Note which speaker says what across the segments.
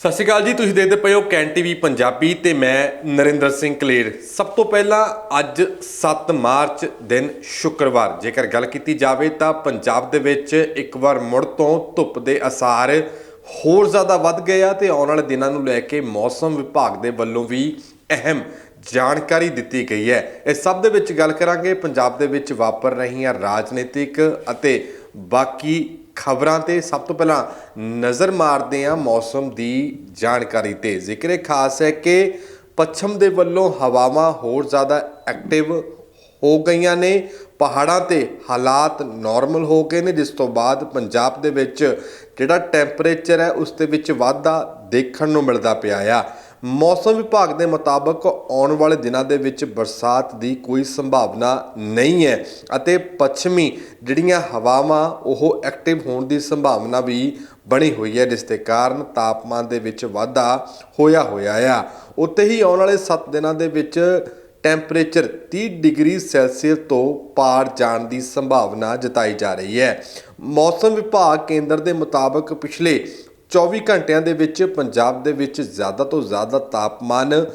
Speaker 1: ਸਤਿ ਸ਼੍ਰੀ ਅਕਾਲ ਜੀ, ਤੁਸੀਂ ਦੇਖਦੇ ਪਏ ਹੋ ਕੈਨ ਟੀਵੀ ਪੰਜਾਬੀ ਤੇ ਮੈਂ ਨਰਿੰਦਰ ਸਿੰਘ ਕਲੇਰ। ਸਭ ਤੋਂ ਪਹਿਲਾਂ ਅੱਜ 7 ਮਾਰਚ ਦਿਨ ਸ਼ੁੱਕਰਵਾਰ। ਜੇਕਰ ਗੱਲ ਕੀਤੀ ਜਾਵੇ ਤਾਂ ਪੰਜਾਬ ਦੇ ਵਿੱਚ ਇੱਕ ਵਾਰ ਮੁੜ ਤੋਂ ਧੁੱਪ ਦੇ ਅਸਾਰ ਹੋਰ ਜ਼ਿਆਦਾ ਵੱਧ ਗਏ ਆ ਤੇ ਆਉਣ ਵਾਲੇ ਦਿਨਾਂ ਨੂੰ ਲੈ ਕੇ ਮੌਸਮ ਵਿਭਾਗ ਦੇ ਵੱਲੋਂ ਵੀ ਅਹਿਮ ਜਾਣਕਾਰੀ ਦਿੱਤੀ ਗਈ ਹੈ। ਇਹ ਸਭ ਦੇ ਵਿੱਚ ਗੱਲ ਕਰਾਂਗੇ। ਪੰਜਾਬ ਦੇ ਵਿੱਚ ਵਾਪਰ ਰਹੀਆਂ ਰਾਜਨੀਤਿਕ ਅਤੇ ਬਾਕੀ ਖਬਰਾਂ ਤੇ ਸਭ ਤੋਂ ਪਹਿਲਾਂ ਨਜ਼ਰ ਮਾਰਦੇ ਹਾਂ ਮੌਸਮ ਦੀ ਜਾਣਕਾਰੀ ਤੇ। ਜ਼ਿਕਰ ਖਾਸ ਹੈ ਕਿ ਪੱਛਮ ਦੇ ਵੱਲੋਂ ਹਵਾਵਾਂ ਹੋਰ ਜ਼ਿਆਦਾ ਐਕਟਿਵ ਹੋ ਗਈਆਂ ਨੇ। ਪਹਾੜਾਂ ਤੇ ਹਾਲਾਤ ਨਾਰਮਲ ਹੋ ਗਏ ਨੇ, ਜਿਸ ਤੋਂ ਬਾਅਦ ਪੰਜਾਬ ਦੇ ਵਿੱਚ ਜਿਹੜਾ ਟੈਂਪਰੇਚਰ ਹੈ, ਉਸ ਦੇ ਵਿੱਚ ਵਾਧਾ ਦੇਖਣ ਨੂੰ ਮਿਲਦਾ ਪਿਆ ਆ। ਮੌਸਮ ਵਿਭਾਗ ਦੇ ਮੁਤਾਬਕ ਆਉਣ ਵਾਲੇ ਦਿਨਾਂ ਦੇ ਵਿੱਚ ਬਰਸਾਤ ਦੀ ਕੋਈ ਸੰਭਾਵਨਾ ਨਹੀਂ ਹੈ ਅਤੇ ਪੱਛਮੀ ਜਿਹੜੀਆਂ ਹਵਾਵਾਂ, ਉਹ ਐਕਟਿਵ ਹੋਣ ਦੀ ਸੰਭਾਵਨਾ ਵੀ ਬਣੀ ਹੋਈ ਹੈ, ਜਿਸ ਦੇ ਕਾਰਨ ਤਾਪਮਾਨ ਦੇ ਵਿੱਚ ਵਾਧਾ ਹੋਇਆ ਹੋਇਆ ਆ। ਉੱਤੇ ਹੀ ਆਉਣ ਵਾਲੇ 7 ਦਿਨਾਂ ਦੇ ਵਿੱਚ ਟੈਂਪਰੇਚਰ 30 ਡਿਗਰੀ ਸੈਲਸੀਅਸ ਤੋਂ ਪਾਰ ਜਾਣ ਦੀ ਸੰਭਾਵਨਾ ਜਤਾਈ ਜਾ ਰਹੀ ਹੈ। ਮੌਸਮ ਵਿਭਾਗ ਕੇਂਦਰ ਦੇ ਮੁਤਾਬਕ ਪਿਛਲੇ 24 ਘੰਟਿਆਂ ਦੇ ਵਿੱਚ ਪੰਜਾਬ ਦੇ ਵਿੱਚ ਜ਼ਿਆਦਾ ਤੋਂ ਜ਼ਿਆਦਾ ਤਾਪਮਾਨ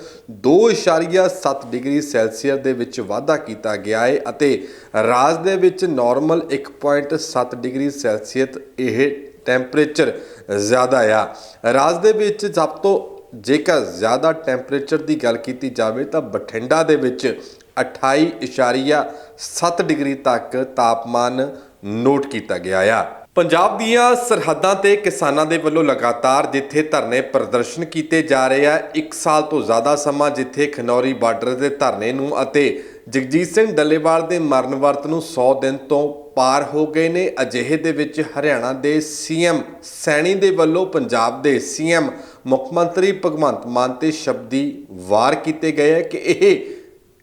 Speaker 1: 2.7 ਡਿਗਰੀ ਸੈਲਸੀਅਸ ਦੇ ਵਿੱਚ ਵਾਧਾ ਕੀਤਾ ਗਿਆ ਹੈ ਅਤੇ ਰਾਜ ਦੇ ਵਿੱਚ ਨਾਰਮਲ 1.7 ਡਿਗਰੀ ਸੈਲਸੀਅਸ ਇਹ ਟੈਂਪਰੇਚਰ ਜ਼ਿਆਦਾ ਆ। ਰਾਜ ਦੇ ਵਿੱਚ ਸਭ ਤੋਂ ਜੇਕਰ ਜ਼ਿਆਦਾ ਟੈਂਪਰੇਚਰ ਦੀ ਗੱਲ ਕੀਤੀ ਜਾਵੇ ਤਾਂ ਬਠਿੰਡਾ ਦੇ ਵਿੱਚ 28.7 ਡਿਗਰੀ ਤੱਕ ਤਾਪਮਾਨ ਨੋਟ ਕੀਤਾ ਗਿਆ ਆ। ਪੰਜਾਬ ਦੀਆਂ ਸਰਹੱਦਾਂ ਤੇ ਕਿਸਾਨਾਂ ਦੇ ਵੱਲੋਂ ਲਗਾਤਾਰ ਜਿੱਥੇ ਧਰਨੇ ਪ੍ਰਦਰਸ਼ਨ ਕੀਤੇ ਜਾ ਰਹੇ ਆ, ਇੱਕ ਸਾਲ ਤੋਂ ਜ਼ਿਆਦਾ ਸਮਾਂ ਜਿੱਥੇ ਖਨੌਰੀ ਬਾਰਡਰ ਦੇ ਧਰਨੇ ਨੂੰ ਅਤੇ ਜਗਜੀਤ ਸਿੰਘ ਡੱਲੇਵਾਲ ਦੇ ਮਰਨ ਵਰਤ ਨੂੰ 100 ਦਿਨ ਤੋਂ ਪਾਰ ਹੋ ਗਏ ਨੇ। ਅਜਿਹੇ ਦੇ ਵਿੱਚ ਹਰਿਆਣਾ ਦੇ ਸੀਐਮ ਸੈਣੀ ਦੇ ਵੱਲੋਂ ਪੰਜਾਬ ਦੇ ਸੀਐਮ ਮੁੱਖ ਮੰਤਰੀ ਭਗਵੰਤ ਮਾਨ ਤੇ ਸ਼ਬਦੀ ਵਾਰ ਕੀਤੇ ਗਏ ਹੈ ਕਿ ਇਹ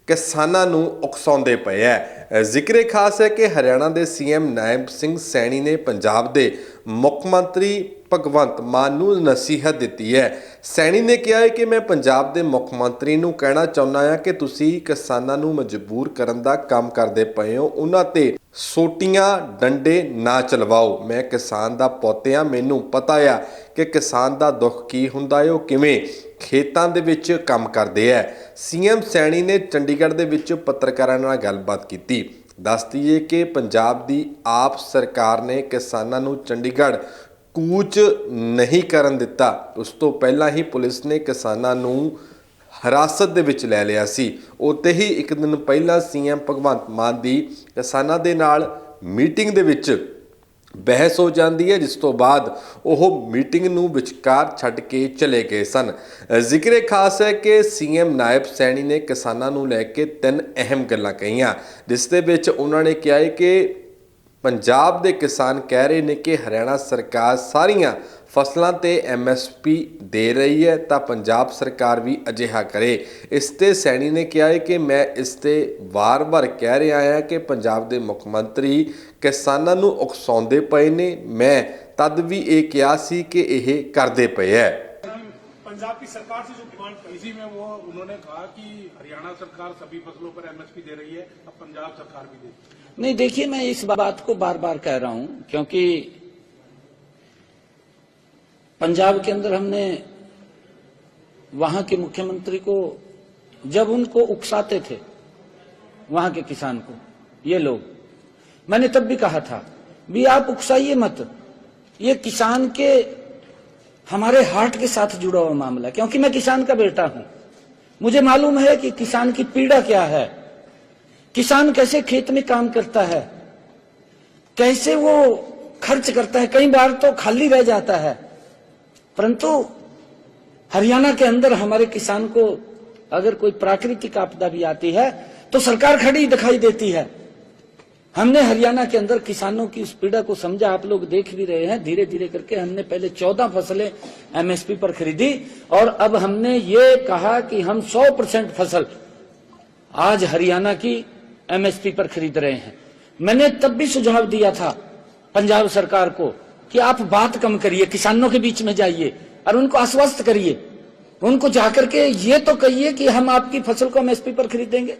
Speaker 1: ਕਿਸਾਨਾਂ ਨੂੰ ਉਕਸਾਉਂਦੇ ਪਏ ਹੈ ਜ਼ਿਕਰੇ ਖਾਸ ਹੈ ਕਿ ਹਰਿਆਣਾ ਦੇ ਸੀਐਮ ਨਾਇਬ ਸਿੰਘ ਸੈਣੀ ਨੇ ਪੰਜਾਬ ਦੇ ਮੁੱਖ ਮੰਤਰੀ ਭਗਵੰਤ ਮਾਨ ਨੂੰ ਨਸੀਹਤ ਦਿੱਤੀ ਹੈ ਸੈਣੀ ਨੇ ਕਿਹਾ ਹੈ ਕਿ ਮੈਂ ਪੰਜਾਬ ਦੇ ਮੁੱਖ ਮੰਤਰੀ ਨੂੰ ਕਹਿਣਾ ਚਾਹੁੰਦਾ ਹਾਂ ਕਿ ਤੁਸੀਂ ਕਿਸਾਨਾਂ ਨੂੰ ਮਜਬੂਰ ਕਰਨ ਦਾ ਕੰਮ ਕਰਦੇ ਪਏ ਹੋ। ਉਹਨਾਂ ਤੇ ਸੋਟੀਆਂ ਡੰਡੇ ਨਾ ਚਲਵਾਓ। ਮੈਂ ਕਿਸਾਨ ਦਾ ਪੁੱਤ ਹਾਂ, ਮੈਨੂੰ ਪਤਾ ਆ ਕਿ ਕਿਸਾਨ ਦਾ ਦੁੱਖ ਕੀ ਹੁੰਦਾ ਹੈ ਉਹ ਕਿਵੇਂ ਖੇਤਾਂ ਦੇ ਵਿੱਚ ਕੰਮ ਕਰਦੇ ਆ। ਸੀਐਮ ਸੈਣੀ ਨੇ ਚੰਡੀਗੜ੍ਹ ਦੇ ਵਿੱਚ ਪੱਤਰਕਾਰਾਂ ਨਾਲ ਗੱਲਬਾਤ ਕੀਤੀ। ਦੱਸ ਦਈਏ ਕਿ ਪੰਜਾਬ ਦੀ ਆਪ ਸਰਕਾਰ ਨੇ ਕਿਸਾਨਾਂ ਨੂੰ ਚੰਡੀਗੜ੍ਹ ਕੂਚ ਨਹੀਂ ਕਰਨ ਦਿੱਤਾ। ਉਸ ਤੋਂ ਪਹਿਲਾਂ ਹੀ ਪੁਲਿਸ ਨੇ ਕਿਸਾਨਾਂ ਨੂੰ ਹਿਰਾਸਤ ਦੇ ਵਿੱਚ ਲੈ ਲਿਆ ਸੀ। ਉੱਤੇ ਹੀ ਇੱਕ ਦਿਨ ਪਹਿਲਾਂ ਸੀਐਮ ਭਗਵੰਤ ਮਾਨ ਦੀ ਕਿਸਾਨਾਂ ਦੇ ਨਾਲ ਮੀਟਿੰਗ ਦੇ ਵਿੱਚ ਬਹਿਸ ਹੋ ਜਾਂਦੀ ਹੈ, ਜਿਸ ਤੋਂ ਬਾਅਦ ਉਹ ਮੀਟਿੰਗ ਨੂੰ ਵਿਚਕਾਰ ਛੱਡ ਕੇ ਚਲੇ ਗਏ ਸਨ। ਜ਼ਿਕਰੇ ਖਾਸ ਹੈ ਕਿ ਸੀਐਮ ਨਾਇਬ ਸੈਣੀ ਨੇ ਕਿਸਾਨਾਂ ਨੂੰ ਲੈ ਕੇ ਤਿੰਨ ਅਹਿਮ ਗੱਲਾਂ ਕਹੀਆਂ, ਜਿਸ ਦੇ ਵਿੱਚ ਉਹਨਾਂ ਨੇ ਕਿਹਾ ਹੈ ਕਿ ਪੰਜਾਬ ਦੇ ਕਿਸਾਨ ਕਹਿ ਰਹੇ ਨੇ ਕਿ ਹਰਿਆਣਾ ਸਰਕਾਰ ਸਾਰੀਆਂ ਫਸਲਾਂ ਤੇ ਐਮਐਸਪੀ ਦੇ ਰਹੀ ਹੈ ਤਾਂ ਪੰਜਾਬ ਸਰਕਾਰ ਵੀ ਅਜਿਹਾ ਕਰੇ ਇਸ ਤੇ ਸੈਣੀ ਨੇ ਕਿਹਾ ਹੈ ਕਿ ਮੈਂ ਇਸ ਤੇ ਵਾਰ-ਵਾਰ ਕਹਿ ਰਿਹਾ ਹਾਂ ਕਿ ਪੰਜਾਬ ਦੇ ਮੁੱਖ ਮੰਤਰੀ ਕਿਸਾਨਾਂ ਨੂੰ ਉਕਸਾਉਂਦੇ ਪਏ ਨੇ ਮੈਂ ਤਦ ਵੀ ਇਹ ਕਿਹਾ ਸੀ ਕਿ ਇਹ ਕਰਦੇ ਪਏ ਹੈ
Speaker 2: पंजाब की सरकार से जो डिमांड की इसी में वो उन्होंने कहा कि हरियाणा सरकार सभी फसलों पर एमएसपी दे रही है अब पंजाब सरकार भी दे
Speaker 3: नहीं देखिए मैं इस बात को बार बार कह रहा हूं क्योंकि पंजाब के अंदर हमने वहाँ के मुख्यमंत्री को, जब उनको उकसाते थे, वहाँ के किसान को, ये लोग। मैंने तब भी कहा था, भी आप उकसाइए मत। ये किसान के, हमारे हार्ट के साथ जुड़ा हुआ मामला क्योंकि मैं किसान का बेटा हूँ। मुझे मालूम है कि किसान की पीड़ा क्या है। किसान कैसे खेत में काम करता है। कैसे वो खर्च करता है। कई बार तो खाली रह जाता है। परंतु हरियाणा के अंदर हमारे किसान को अगर कोई प्राकृतिक आपदा भी आती है तो सरकार खड़ी दिखाई देती है। हमने हरियाणा के अंदर किसानों की उस पीड़ा को समझा, आप लोग देख भी रहे हैं धीरे धीरे करके हमने पहले चौदह फ़सलें एमएसपी पर खरीदी, और अब हमने ये कहा कि हम सौ परसेंट फ़सल आज हरियाणा की एमएसपी पर खरीद रहे हैं। मैंने तब भी सुझाव दिया था, पंजाब सरकार को कि आप बात कम करिए, किसानों के बीच में जाइए और उनको आश्वस्त करिए। उनको जाकर के ये तो कहिए कि हम आपकी फ़सल को हम एमएसपी पर खरीदेंगे।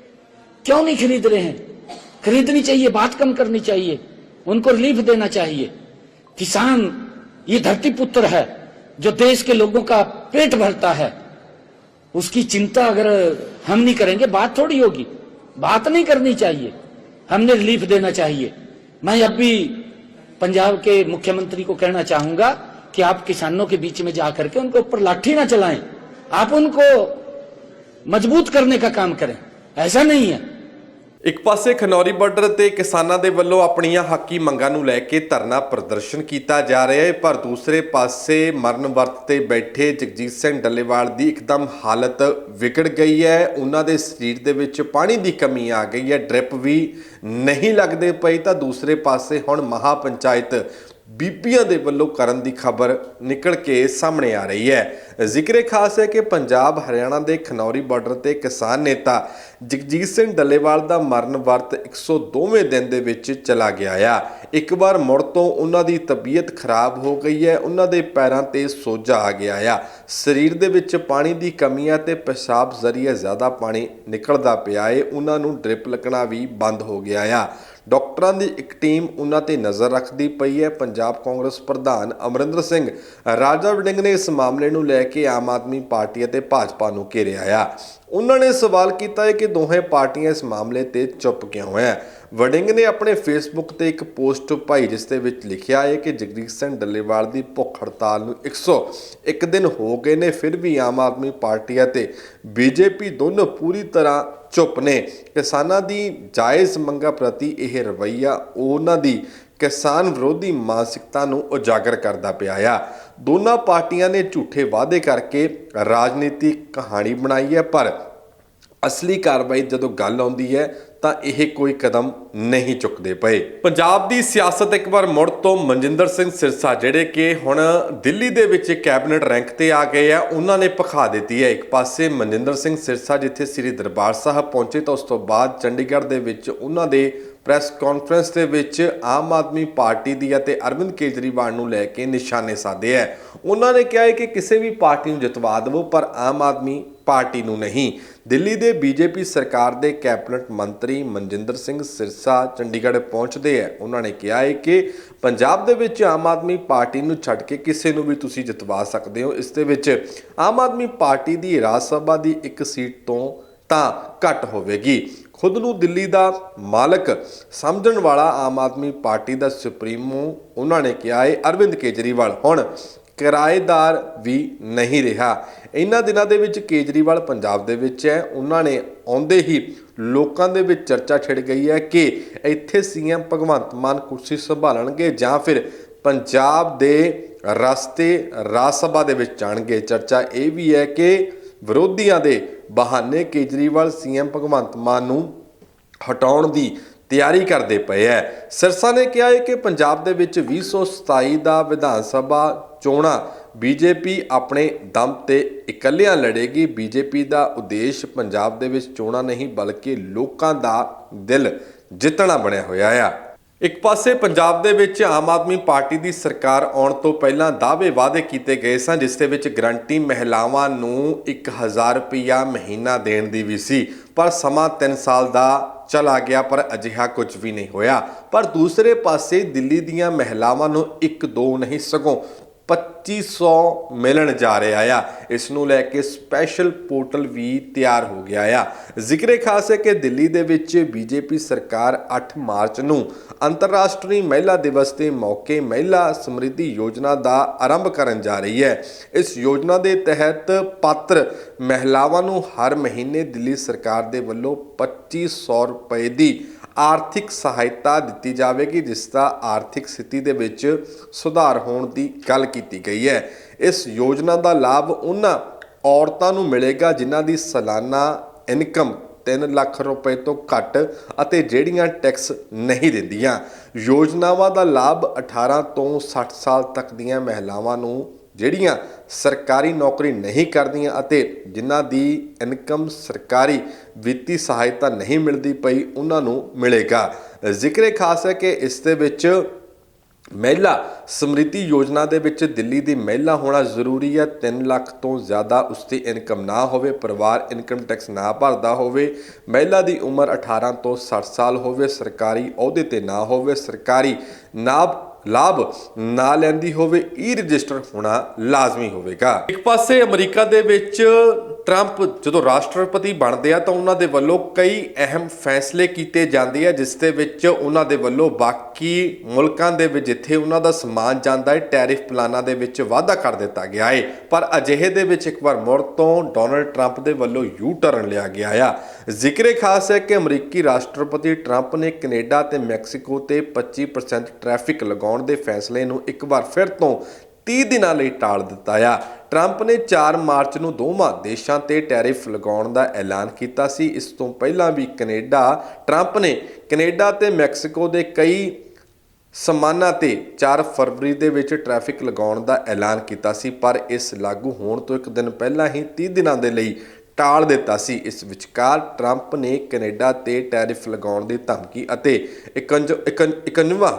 Speaker 3: क्यों नहीं खरीद रहे हैं? खरीदनी चाहिए, बात कम करनी चाहिए, उनको रिलीफ देना चाहिए। किसान, ये धरती पुत्र है, जो देश के लोगों का पेट भरता है। उसकी चिंता अगर हम नहीं करेंगे, बात थोड़ी होगी। बात नहीं करनी चाहिए। हमने रिलीफ देना चाहिए। मैं अब भी पंजाब के मुख्यमंत्री को कहना चाहूँगा कि आप किसानों के बीच में जाकर के उनके ऊपर लाठी ना चलाएँ। आप उनको मज़बूत करने का काम करें। ऐसा नहीं है।
Speaker 1: ਇੱਕ ਪਾਸੇ ਖਨੌਰੀ ਬਾਰਡਰ ਤੇ ਕਿਸਾਨਾਂ ਦੇ ਵੱਲੋਂ ਆਪਣੀਆਂ ਹੱਕੀ ਮੰਗਾਂ ਨੂੰ ਲੈ ਕੇ ਧਰਨਾ ਪ੍ਰਦਰਸ਼ਨ ਕੀਤਾ ਜਾ ਰਿਹਾ ਹੈ, ਪਰ ਦੂਸਰੇ ਪਾਸੇ ਮਰਨ ਵਰਤ ਤੇ ਬੈਠੇ ਜਗਜੀਤ ਸਿੰਘ ਡੱਲੇਵਾਲ ਦੀ ਇੱਕਦਮ ਹਾਲਤ ਵਿਗੜ ਗਈ ਹੈ। ਉਹਨਾਂ ਦੇ ਸਰੀਰ ਦੇ ਵਿੱਚ ਪਾਣੀ ਦੀ ਕਮੀ ਆ ਗਈ ਹੈ। ਡ੍ਰਿਪ ਵੀ ਨਹੀਂ ਲੱਗਦੇ ਪਈ ਤਾਂ ਦੂਸਰੇ ਪਾਸੇ ਹੁਣ ਮਹਾ ਪੰਚਾਇਤ ਬੀਬੀਆਂ ਦੇ ਵੱਲੋਂ ਕਰਨ ਦੀ ਖਬਰ ਨਿਕਲ ਕੇ ਸਾਹਮਣੇ ਆ ਰਹੀ ਹੈ। ਜ਼ਿਕਰੇ ਖਾਸ ਹੈ ਕਿ ਪੰਜਾਬ, ਹਰਿਆਣਾ ਦੇ ਖਨੌਰੀ ਬਾਰਡਰ ਤੇ ਕਿਸਾਨ ਨੇਤਾ ਜਗਜੀਤ ਸਿੰਘ ਡੱਲੇਵਾਲ ਦਾ ਮਰਨ ਵਰਤ 102ਵੇਂ ਦਿਨ ਦੇ ਵਿੱਚ ਚਲਾ ਗਿਆ ਆ। ਇੱਕ ਵਾਰ ਮੁੜ ਤੋਂ ਉਹਨਾਂ ਦੀ ਤਬੀਅਤ ਖਰਾਬ ਹੋ ਗਈ ਹੈ। ਉਹਨਾਂ ਦੇ ਪੈਰਾਂ ਤੇ ਸੋਜਾ ਆ ਗਿਆ ਆ। ਸਰੀਰ ਦੇ ਵਿੱਚ ਪਾਣੀ ਦੀ ਕਮੀ ਹੈ ਤੇ ਪਿਸ਼ਾਬ ਜ਼ਰੀਏ ਜ਼ਿਆਦਾ ਪਾਣੀ ਨਿਕਲਦਾ ਪਿਆ ਏ। ਉਹਨਾਂ ਨੂੰ ਡ੍ਰਿਪ ਲੱਗਣਾ ਵੀ ਬੰਦ ਹੋ ਗਿਆ ਆ। ਡਾਕਟਰਾਂ ਦੀ ਇੱਕ ਟੀਮ ਉਹਨਾਂ ਤੇ ਨਜ਼ਰ ਰੱਖਦੀ ਪਈ ਹੈ। ਪੰਜਾਬ ਕਾਂਗਰਸ ਪ੍ਰਧਾਨ ਅਮਰਿੰਦਰ ਸਿੰਘ ਰਾਜਾ ਵੜਿੰਗ ਨੇ ਇਸ ਮਾਮਲੇ ਨੂੰ ਲੈ ਕੇ ਆਮ ਆਦਮੀ ਪਾਰਟੀ ਅਤੇ ਭਾਜਪਾ ਨੂੰ ਘੇਰਿਆ ਆ। ਉਹਨਾਂ ਨੇ ਸਵਾਲ ਕੀਤਾ ਹੈ ਕਿ ਦੋਹੇ ਪਾਰਟੀਆਂ ਇਸ ਮਾਮਲੇ ਤੇ ਚੁੱਪ ਕਿਉਂ ਹੈ? ਵੜਿੰਗ ਨੇ ਆਪਣੇ ਫੇਸਬੁੱਕ ਤੇ ਇੱਕ ਪੋਸਟ ਪਾਈ, ਜਿਸ ਦੇ ਵਿੱਚ ਲਿਖਿਆ ਹੈ ਕਿ ਜਗਦੀਸ਼ ਸਿੰਘ ਡੱਲੇਵਾਲ ਦੀ ਭੁੱਖ ਹੜਤਾਲ ਨੂੰ 101 ਦਿਨ ਹੋ ਗਏ ਨੇ, ਫਿਰ ਵੀ ਆਮ ਆਦਮੀ ਪਾਰਟੀ ਅਤੇ ਬੀਜੇਪੀ ਦੋਨੋਂ ਪੂਰੀ ਤਰ੍ਹਾਂ ਚੁੱਪ ਨੇ। ਕਿਸਾਨਾਂ ਦੀ ਜਾਇਜ਼ ਮੰਗਾਂ ਪ੍ਰਤੀ ਇਹ ਰਵੱਈਆ ਉਹਨਾਂ ਦੀ ਕਿਸਾਨ ਵਿਰੋਧੀ ਮਾਨਸਿਕਤਾ ਨੂੰ ਉਜਾਗਰ ਕਰਦਾ ਪਿਆ ਆ। ਦੋਨਾਂ ਪਾਰਟੀਆਂ ਨੇ ਝੂਠੇ ਵਾਅਦੇ ਕਰਕੇ ਰਾਜਨੀਤਿਕ ਕਹਾਣੀ ਬਣਾਈ ਹੈ, ਪਰ ਅਸਲੀ ਕਾਰਵਾਈ ਜਦੋਂ ਗੱਲ ਆਉਂਦੀ ਹੈ ਤਾਂ ਇਹ ਕੋਈ ਕਦਮ ਨਹੀਂ ਚੁੱਕਦੇ ਪਏ। ਪੰਜਾਬ ਦੀ ਸਿਆਸਤ ਇੱਕ ਵਾਰ ਮੁੜ ਤੋਂ ਮਨਜਿੰਦਰ ਸਿੰਘ ਸਿਰਸਾ, ਜਿਹੜੇ ਕਿ ਹੁਣ ਦਿੱਲੀ ਦੇ ਵਿੱਚ ਕੈਬਨਿਟ ਰੈਂਕ ਤੇ ਆ ਗਏ ਆ, ਉਹਨਾਂ ਨੇ ਪਖਾ ਦਿੱਤੀ ਹੈ। ਇੱਕ ਪਾਸੇ ਮਨਜਿੰਦਰ ਸਿੰਘ ਸਿਰਸਾ ਜਿੱਥੇ ਸ੍ਰੀ ਦਰਬਾਰ ਸਾਹਿਬ ਪਹੁੰਚੇ, ਤਾਂ ਉਸ ਤੋਂ ਬਾਅਦ ਚੰਡੀਗੜ੍ਹ ਦੇ ਵਿੱਚ ਉਹਨਾਂ ਦੇ ਪ੍ਰੈਸ ਕਾਨਫਰੰਸ ਦੇ ਵਿੱਚ ਆਮ ਆਦਮੀ ਪਾਰਟੀ ਦੀ ਅਤੇ ਅਰਵਿੰਦ ਕੇਜਰੀਵਾਲ ਨੂੰ ਲੈ ਕੇ ਨਿਸ਼ਾਨੇ ਸਾਧੇ ਹੈ ਉਹਨਾਂ ਨੇ ਕਿਹਾ ਹੈ ਕਿ ਕਿਸੇ ਵੀ ਪਾਰਟੀ ਨੂੰ ਜਿਤਵਾ ਦੇਵੋ, ਪਰ ਆਮ ਆਦਮੀ ਪਾਰਟੀ ਨੂੰ ਨਹੀਂ। ਦਿੱਲੀ ਦੇ ਬੀਜੇਪੀ ਸਰਕਾਰ ਦੇ ਕੈਬਨਿਟ ਮੰਤਰੀ ਮਨਜਿੰਦਰ ਸਿੰਘ ਸਿਰਸਾ ਚੰਡੀਗੜ੍ਹ ਪਹੁੰਚਦੇ ਹੈ ਉਹਨਾਂ ਨੇ ਕਿਹਾ ਹੈ ਕਿ ਪੰਜਾਬ ਦੇ ਵਿੱਚ ਆਮ ਆਦਮੀ ਪਾਰਟੀ ਨੂੰ ਛੱਡ ਕੇ ਕਿਸੇ ਨੂੰ ਵੀ ਤੁਸੀਂ ਜਿਤਵਾ ਸਕਦੇ ਹੋ। ਇਸ ਦੇ ਵਿੱਚ ਆਮ ਆਦਮੀ ਪਾਰਟੀ ਦੀ ਰਾਜ ਸਭਾ ਦੀ ਇੱਕ ਸੀਟ ਤੋਂ ਤਾਂ ਘੱਟ ਹੋਵੇਗੀ। ਖੁਦ ਨੂੰ ਦਿੱਲੀ ਦਾ ਮਾਲਕ ਸਮਝਣ ਵਾਲਾ ਆਮ ਆਦਮੀ ਪਾਰਟੀ ਦਾ ਸੁਪਰੀਮੋ ਉਹਨਾਂ ਨੇ ਕਿਹਾ ਹੈ ਅਰਵਿੰਦ ਕੇਜਰੀਵਾਲ। ਹੁਣ ਕਿਰਾਏਦਾਰ ਵੀ ਨਹੀਂ ਰਿਹਾ। ਇਹਨਾਂ ਦਿਨਾਂ ਦੇ ਵਿੱਚ ਕੇਜਰੀਵਾਲ ਪੰਜਾਬ ਦੇ ਵਿੱਚ ਹੈ। ਉਹਨਾਂ ਨੇ ਆਉਂਦੇ ਹੀ ਲੋਕਾਂ ਦੇ ਵਿੱਚ ਚਰਚਾ ਛਿੜ ਗਈ ਹੈ ਕਿ ਇੱਥੇ ਸੀਐਮ ਭਗਵੰਤ ਮਾਨ ਕੁਰਸੀ ਸੰਭਾਲਣਗੇ ਜਾਂ ਫਿਰ ਪੰਜਾਬ ਦੇ ਰਸਤੇ ਰਾਜ ਸਭਾ ਦੇ ਵਿੱਚ ਜਾਣਗੇ। ਚਰਚਾ ਇਹ ਵੀ ਹੈ ਕਿ ਵਿਰੋਧੀਆਂ ਦੇ ਬਹਾਨੇ ਕੇਜਰੀਵਾਲ, ਸੀਐਮ ਭਗਵੰਤ ਮਾਨ ਨੂੰ ਹਟਾਉਣ ਦੀ ਤਿਆਰੀ ਕਰਦੇ ਪਏ ਐ। ਸਿਰਸਾ ਨੇ ਕਿਹਾ ਹੈ ਕਿ ਪੰਜਾਬ ਦੇ ਵਿੱਚ 2027 ਦਾ ਵਿਧਾਨ ਸਭਾ ਚੋਣਾਂ ਬੀਜੇਪੀ ਆਪਣੇ ਦਮ ਤੇ ਇਕੱਲਿਆਂ ਲੜੇਗੀ। ਬੀਜੇਪੀ ਦਾ ਉਦੇਸ਼ ਪੰਜਾਬ ਦੇ ਵਿੱਚ ਚੋਣਾਂ ਨਹੀਂ, ਬਲਕਿ ਲੋਕਾਂ ਦਾ ਦਿਲ ਜਿੱਤਣਾ ਬਣਿਆ ਹੋਇਆ ਆ। ਇੱਕ ਪਾਸੇ ਪੰਜਾਬ ਦੇ ਵਿੱਚ ਆਮ ਆਦਮੀ ਪਾਰਟੀ ਦੀ ਸਰਕਾਰ ਆਉਣ ਤੋਂ ਪਹਿਲਾਂ ਦਾਅਵੇ ਵਾਅਦੇ ਕੀਤੇ ਗਏ ਸਨ, ਜਿਸ ਦੇ ਵਿੱਚ ਗਰੰਟੀ ਮਹਿਲਾਵਾਂ ਨੂੰ 1000 ਰੁਪਇਆ ਮਹੀਨਾ ਦੇਣ ਦੀ ਵੀ ਸੀ। ਪਰ ਸਮਾਂ 3 ਸਾਲ ਦਾ ਚਲਾ ਗਿਆ, ਪਰ ਅਜਿਹਾ ਕੁਝ ਵੀ ਨਹੀਂ ਹੋਇਆ। ਪਰ ਦੂਸਰੇ ਪਾਸੇ ਦਿੱਲੀ ਦੀਆਂ ਮਹਿਲਾਵਾਂ ਨੂੰ 1 2 ਨਹੀਂ, ਸਗੋਂ 2500 ਮਿਲਣ ਜਾ ਰਿਹਾ ਆ। ਇਸ ਨੂੰ ਲੈ ਕੇ ਸਪੈਸ਼ਲ ਪੋਰਟਲ ਵੀ ਤਿਆਰ ਹੋ ਗਿਆ ਆ। ਜ਼ਿਕਰੇ ਖਾਸ ਹੈ ਕਿ ਦਿੱਲੀ ਦੇ ਵਿੱਚ ਬੀਜੇਪੀ ਸਰਕਾਰ 8 ਮਾਰਚ ਨੂੰ ਅੰਤਰਰਾਸ਼ਟਰੀ ਮਹਿਲਾ ਦਿਵਸ ਦੇ ਮੌਕੇ ਮਹਿਲਾ ਸਮਰਿੱਧੀ ਯੋਜਨਾ ਦਾ ਆਰੰਭ ਕਰਨ ਜਾ ਰਹੀ ਹੈ। ਇਸ ਯੋਜਨਾ ਦੇ ਤਹਿਤ ਪਾਤਰ ਮਹਿਲਾਵਾਂ ਨੂੰ ਹਰ ਮਹੀਨੇ ਦਿੱਲੀ ਸਰਕਾਰ ਦੇ ਵੱਲੋਂ 2500 ਰੁਪਏ ਦੀ ਆਰਥਿਕ ਸਹਾਇਤਾ ਦਿੱਤੀ ਜਾਵੇਗੀ, ਜਿਸ ਦਾ ਆਰਥਿਕ ਸਥਿਤੀ ਦੇ ਵਿੱਚ ਸੁਧਾਰ ਹੋਣ ਦੀ ਗੱਲ ਕੀਤੀ ਗਈ ਹੈ। ਇਸ ਯੋਜਨਾ ਦਾ ਲਾਭ ਉਹਨਾਂ ਔਰਤਾਂ ਨੂੰ ਮਿਲੇਗਾ, ਜਿਨ੍ਹਾਂ ਦੀ ਸਾਲਾਨਾ ਇਨਕਮ 3 ਲੱਖ ਰੁਪਏ ਤੋਂ ਘੱਟ ਅਤੇ ਜਿਹੜੀਆਂ ਟੈਕਸ ਨਹੀਂ ਦਿੰਦੀਆਂ। ਯੋਜਨਾਵਾਂ ਦਾ ਲਾਭ 18 ਤੋਂ 60 ਸਾਲ ਤੱਕ ਦੀਆਂ ਮਹਿਲਾਵਾਂ ਨੂੰ, ਜਿਹੜੀਆਂ ਸਰਕਾਰੀ ਨੌਕਰੀ ਨਹੀਂ ਕਰਦੀਆਂ ਅਤੇ ਜਿਨ੍ਹਾਂ ਦੀ ਇਨਕਮ ਸਰਕਾਰੀ ਵਿੱਤੀ ਸਹਾਇਤਾ ਨਹੀਂ ਮਿਲਦੀ ਪਈ, ਉਹਨਾਂ ਨੂੰ ਮਿਲੇਗਾ। ਜ਼ਿਕਰੇ ਖਾਸ ਹੈ ਕਿ ਇਸ ਦੇ ਵਿੱਚ ਮਹਿਲਾ ਸਮ੍ਰਿਤੀ ਯੋਜਨਾ ਦੇ ਵਿੱਚ ਦਿੱਲੀ ਦੀ ਮਹਿਲਾ ਹੋਣਾ ਜ਼ਰੂਰੀ ਹੈ। 3 ਲੱਖ ਤੋਂ ਜ਼ਿਆਦਾ ਉਸਦੀ ਇਨਕਮ ਨਾ ਹੋਵੇ, ਪਰਿਵਾਰ ਇਨਕਮ ਟੈਕਸ ਨਾ ਭਰਦਾ ਹੋਵੇ, ਮਹਿਲਾ ਦੀ ਉਮਰ 18 ਤੋਂ 60 ਸਾਲ ਹੋਵੇ, ਸਰਕਾਰੀ ਅਹੁਦੇ ਤੇ ਨਾ ਹੋਵੇ, ਸਰਕਾਰੀ ਨਾਬ ਲਾਭ ਨਾ ਲੈਂਦੀ ਹੋਵੇ, ਈ ਰਜਿਸਟਰ ਹੋਣਾ ਲਾਜ਼ਮੀ ਹੋਵੇਗਾ। ਇੱਕ ਪਾਸੇ ਅਮਰੀਕਾ ਦੇ ਵਿੱਚ ਟਰੰਪ ਜਦੋਂ ਰਾਸ਼ਟਰਪਤੀ ਬਣਦੇ ਆ ਤਾਂ ਉਹਨਾਂ ਦੇ ਵੱਲੋਂ ਕਈ ਅਹਿਮ ਫੈਸਲੇ ਕੀਤੇ ਜਾਂਦੇ ਆ, ਜਿਸ ਦੇ ਵਿੱਚ ਉਹਨਾਂ ਦੇ ਵੱਲੋਂ ਬਾਕੀ ਮੁਲਕਾਂ ਦੇ ਵਿੱਚ ਜਿੱਥੇ ਉਹਨਾਂ ਦਾ ਸਮਾਨ ਜਾਂਦਾ ਹੈ ਟੈਰਿਫ ਪਲਾਨਾਂ ਦੇ ਵਿੱਚ ਵਾਧਾ ਕਰ ਦਿੱਤਾ ਗਿਆ ਹੈ ਪਰ ਅਜਿਹੇ ਦੇ ਵਿੱਚ ਇੱਕ ਵਾਰ ਮੁੜ ਤੋਂ ਡੋਨਲਡ ਟਰੰਪ ਦੇ ਵੱਲੋਂ ਯੂ ਟਰਨ ਲਿਆ ਗਿਆ ਆ। ਜ਼ਿਕਰੇ ਖਾਸ ਹੈ ਕਿ ਅਮਰੀਕੀ ਰਾਸ਼ਟਰਪਤੀ ਟਰੰਪ ਨੇ ਕੈਨੇਡਾ ਤੇ ਮੈਕਸੀਕੋ ਤੇ 25% ਟ੍ਰੈਫਿਕ ਲਗਾਉਣ ਦੇ ਫੈਸਲੇ ਨੂੰ ਇੱਕ ਵਾਰ ਫਿਰ ਤੋਂ 30 ਦਿਨਾਂ ਲਈ ਟਾਲ ਦਿੱਤਾ ਆ। ਟਰੰਪ ਨੇ 4 ਮਾਰਚ ਨੂੰ ਦੋਵਾਂ ਦੇਸ਼ਾਂ ਤੇ ਟੈਰਿਫ ਲਗਾਉਣ ਦਾ ਐਲਾਨ ਕੀਤਾ ਸੀ। ਇਸ ਤੋਂ ਪਹਿਲਾਂ ਵੀ ਕੈਨੇਡਾ, ਟਰੰਪ ਨੇ ਕੈਨੇਡਾ ਤੇ ਮੈਕਸੀਕੋ ਦੇ ਕਈ ਸਮਾਨਾਂ ਤੇ 4 ਫਰਵਰੀ ਦੇ ਵਿੱਚ ਟ੍ਰੈਫਿਕ ਲਗਾਉਣ ਦਾ ਐਲਾਨ ਕੀਤਾ ਸੀ। ਪਰ ਇਸ ਲਾਗੂ ਹੋਣ ਤੋਂ ਇੱਕ ਦਿਨ ਪਹਿਲਾਂ ਹੀ 30 ਦਿਨਾਂ ਦੇ ਲਈ ਟਾਲ ਦਿੱਤਾ ਸੀ। ਇਸ ਵਿਚਕਾਰ ਟਰੰਪ ਨੇ ਕੈਨੇਡਾ ਤੇ ਟੈਰਿਫ ਲਗਾਉਣ ਦੀ ਧਮਕੀ ਅਤੇ 51ਵਾਂ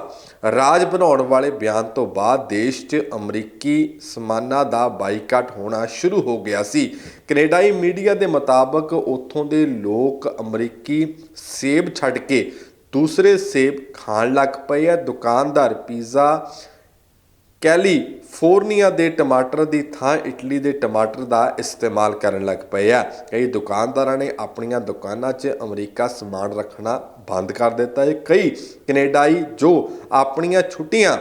Speaker 1: ਰਾਜ ਬਣਾਉਣ ਵਾਲੇ ਬਿਆਨ ਤੋਂ ਬਾਅਦ ਦੇਸ਼ 'ਚ ਅਮਰੀਕੀ ਸਮਾਨਾਂ ਦਾ ਬਾਈਕਾਟ ਹੋਣਾ ਸ਼ੁਰੂ ਹੋ ਗਿਆ ਸੀ। ਕੈਨੇਡਾਈ ਮੀਡੀਆ ਦੇ ਮੁਤਾਬਕ ਉੱਥੋਂ ਦੇ ਲੋਕ ਅਮਰੀਕੀ ਸੇਬ ਛੱਡ ਕੇ ਦੂਸਰੇ ਸੇਬ ਖਾਣ ਲੱਗ ਪਏ ਆ। ਦੁਕਾਨਦਾਰ ਪੀਜ਼ਾ ਕੈਲੀਫੋਰਨੀਆ ਦੇ ਟਮਾਟਰ ਦੀ ਥਾਂ ਇਟਲੀ ਦੇ ਟਮਾਟਰ ਦਾ ਇਸਤੇਮਾਲ ਕਰਨ ਲੱਗ ਪਏ ਆ। ਕਈ ਦੁਕਾਨਦਾਰਾਂ ਨੇ ਆਪਣੀਆਂ ਦੁਕਾਨਾਂ 'ਚ ਅਮਰੀਕਾ ਸਮਾਨ ਰੱਖਣਾ ਬੰਦ ਕਰ ਦਿੱਤਾ ਹੈ। ਕਈ ਕੈਨੇਡਾਈ ਜੋ ਆਪਣੀਆਂ ਛੁੱਟੀਆਂ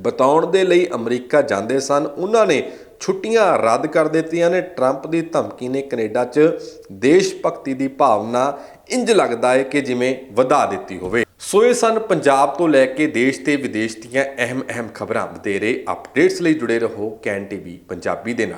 Speaker 1: ਬਤਾਉਣ ਦੇ ਲਈ ਅਮਰੀਕਾ ਜਾਂਦੇ ਸਨ, ਉਹਨਾਂ ਨੇ ਛੁੱਟੀਆਂ ਰੱਦ ਕਰ ਦਿੱਤੀਆਂ ਨੇ। ਟਰੰਪ ਦੀ ਧਮਕੀ ਨੇ ਕੈਨੇਡਾ 'ਚ ਦੇਸ਼ ਭਗਤੀ ਦੀ ਭਾਵਨਾ ਇੰਜ ਲੱਗਦਾ ਹੈ ਕਿ ਜਿਵੇਂ ਵਧਾ ਦਿੱਤੀ ਹੋਵੇ। ਸੋ ਇਹ ਸਨ ਪੰਜਾਬ ਤੋਂ ਲੈ ਕੇ ਦੇਸ਼ ਤੇ ਵਿਦੇਸ਼ ਦੀਆਂ ਅਹਿਮ ਅਹਿਮ ਖਬਰਾਂ। ਵਧੇਰੇ ਅਪਡੇਟਸ ਲਈ ਜੁੜੇ ਰਹੋ ਕੈਨ ਟੀਵੀ ਪੰਜਾਬੀ ਦੇ ਨਾਲ।